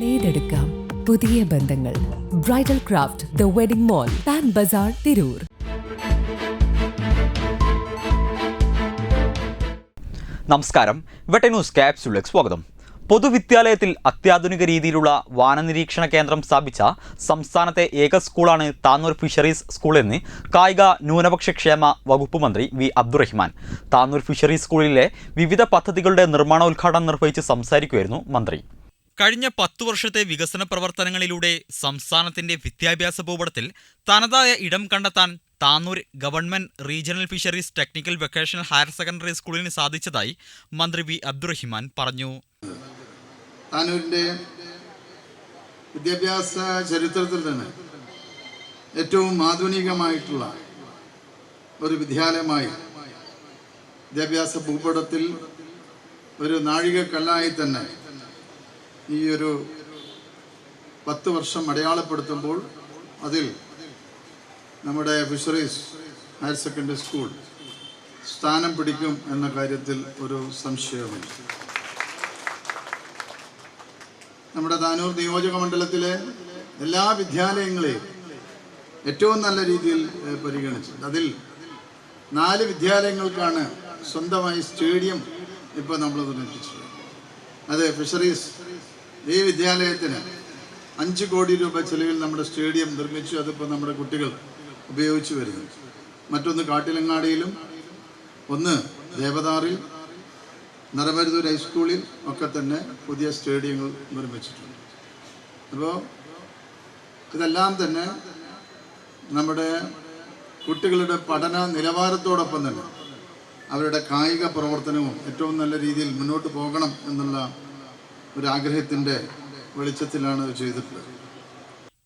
നേടെടുക്കാം പുതിയ ബന്ധങ്ങൾ. Bridal craft the wedding mall Pan Bazaar Tirur നമസ്കാരം. വെട്ട ന്യൂസ് ക്യാപ്സ്യൂളിലേക്ക് സ്വാഗതം. പൊതുവിദ്യാലയത്തിൽ അത്യാധുനിക രീതിയിലുള്ള വാനനിരീക്ഷണ കേന്ദ്രം സ്ഥാപിച്ച സംസ്ഥാനത്തെ ഏക സ്കൂളാണ് താന്നൂർ ഫിഷറീസ് സ്കൂൾ എന്ന് കായിക ന്യൂനപക്ഷ ക്ഷേമ വകുപ്പ് മന്ത്രി വി അബ്ദുറഹ്മാൻ. താന്നൂർ ഫിഷറീസ് സ്കൂളിലെ വിവിധ പദ്ധതികളുടെ നിർമ്മാണോദ്ഘാടനം നിർവഹിച്ച് സംസാരിക്കുകയായിരുന്നു മന്ത്രി. കഴിഞ്ഞ പത്തു വർഷത്തെ വികസന പ്രവർത്തനങ്ങളിലൂടെ സംസ്ഥാനത്തിന്റെ വിദ്യാഭ്യാസ ഭൂപടത്തിൽ തനതായ ഇടം കണ്ടെത്താൻ Tanur government regional fisheries technical vocational higher secondary സ്കൂളിന് സാധിച്ചതായി മന്ത്രി വി അബ്ദുറഹിമാൻ പറഞ്ഞു. താനൂരിന്റെ വിദ്യാഭ്യാസ ചരിത്രത്തിൽ തന്നെ ഏറ്റവും ആധുനികമായിട്ടുള്ള ഒരു വിദ്യാലയമായി വിദ്യാഭ്യാസ ഭൂപടത്തിൽ ഒരു നാഴികക്കല്ലായി തന്നെ ഈ ഒരു പത്ത് വർഷം അടയാളപ്പെടുത്തുമ്പോൾ അതിൽ നമ്മുടെ ഫിഷറീസ് ഹയർ സെക്കൻഡറി സ്കൂൾ സ്ഥാനം പിടിക്കും എന്ന കാര്യത്തിൽ ഒരു സംശയവുമില്ല. നമ്മുടെ താനൂർ നിയോജക മണ്ഡലത്തിലെ എല്ലാ വിദ്യാലയങ്ങളെയും ഏറ്റവും നല്ല രീതിയിൽ പരിഗണിച്ചു അതിൽ നാല് വിദ്യാലയങ്ങൾക്കാണ് സ്വന്തമായി സ്റ്റേഡിയം ഇപ്പോൾ നമ്മൾ നിർമ്മിപ്പിച്ചത് അത് ഫിഷറീസ് ഈ വിദ്യാലയത്തിന് അഞ്ച് കോടി രൂപ ചെലവിൽ നമ്മുടെ സ്റ്റേഡിയം നിർമ്മിച്ചു. അതിപ്പോൾ നമ്മുടെ കുട്ടികൾ ഉപയോഗിച്ചു വരുന്നു. മറ്റൊന്ന് കാട്ടിലങ്ങാടിയിലും ഒന്ന് ദേവദാറിൽ നരമരുതൂർ ഹൈസ്കൂളിൽ ഒക്കെ തന്നെ പുതിയ സ്റ്റേഡിയങ്ങൾ നിർമ്മിച്ചിട്ടുണ്ട്. അപ്പോൾ ഇതെല്ലാം തന്നെ നമ്മുടെ കുട്ടികളുടെ പഠന നിലവാരത്തോടൊപ്പം തന്നെ അവരുടെ കായിക പ്രവർത്തനവും ഏറ്റവും നല്ല രീതിയിൽ മുന്നോട്ട് പോകണം എന്നുള്ള ഒരു ആഗ്രഹത്തിന്റെ വെളിച്ചത്തിലാണ് ചെയ്തിട്ടുള്ളത്.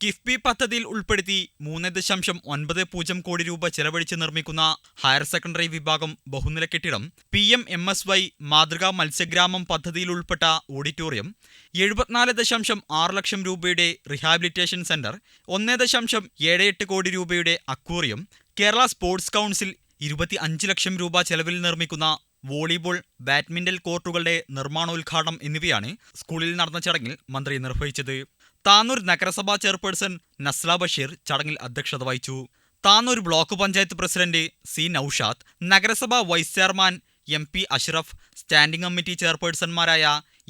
കിഫ്ബി പദ്ധതിയിൽ ഉൾപ്പെടുത്തി മൂന്ന് ദശാംശം ഒൻപത് പൂജ്യം കോടി രൂപ ചെലവഴിച്ച് നിർമ്മിക്കുന്ന ഹയർ സെക്കൻഡറി വിഭാഗം ബഹുനില കെട്ടിടം P M M S Y മാതൃകാ മത്സ്യഗ്രാമം പദ്ധതിയിൽ ഉൾപ്പെട്ട ഓഡിറ്റോറിയം എഴുപത്തിനാല് ദശാംശം ആറ് ലക്ഷം രൂപയുടെ റിഹാബിലിറ്റേഷൻ സെന്റർ ഒന്ന് ദശാംശം ഏഴ് എട്ട് കോടി രൂപയുടെ അക്വേറിയം കേരള സ്പോർട്സ് കൗൺസിൽ ഇരുപത്തി അഞ്ച് ലക്ഷം രൂപ ചെലവിൽ നിർമ്മിക്കുന്ന വോളിബോൾ ബാഡ്മിന്റൺ കോർട്ടുകളുടെ നിർമ്മാണോദ്ഘാടനം എന്നിവയാണ് സ്കൂളിൽ നടന്ന ചടങ്ങിൽ മന്ത്രി നിർവഹിച്ചത്. താനൂർ നഗരസഭാ ചെയർപേഴ്സൺ നസ്ല ബഷീർ ചടങ്ങിൽ അധ്യക്ഷത വഹിച്ചു. Tanur block panchayat president C Noushad നഗരസഭാ vice chairman M P Ashraf standing committee ചെയർപേഴ്സൺമാരായ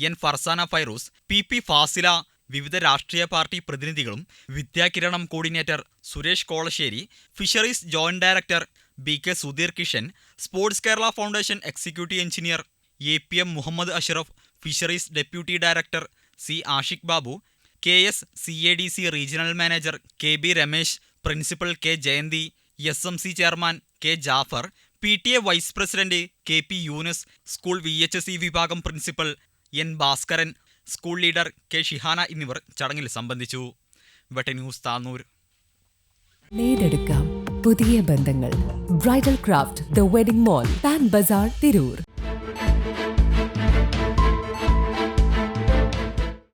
N Farsana Fairooz P P Fasila വിവിധ രാഷ്ട്രീയ പാർട്ടി പ്രതിനിധികളും Vidyakiranam coordinator Suresh Kolassery fisheries joint director B K Sudheer Kishan sports Kerala foundation executive engineer A P M Muhammad Ashraf fisheries deputy director C Ashiq Babu K S C A D C regional manager K B Ramesh principal K Jayanthi S M C chairman K Jafar P T A vice president K P Younus school V H S E വിഭാഗം principal N Bhaskaran school leader K Shihana എന്നിവർ ചടങ്ങിൽ സംബന്ധിച്ചു. Vetta news Tanur പുതിയ ബന്ധങ്ങൾ. Bridal craft the wedding mall Pan Bazaar Tirur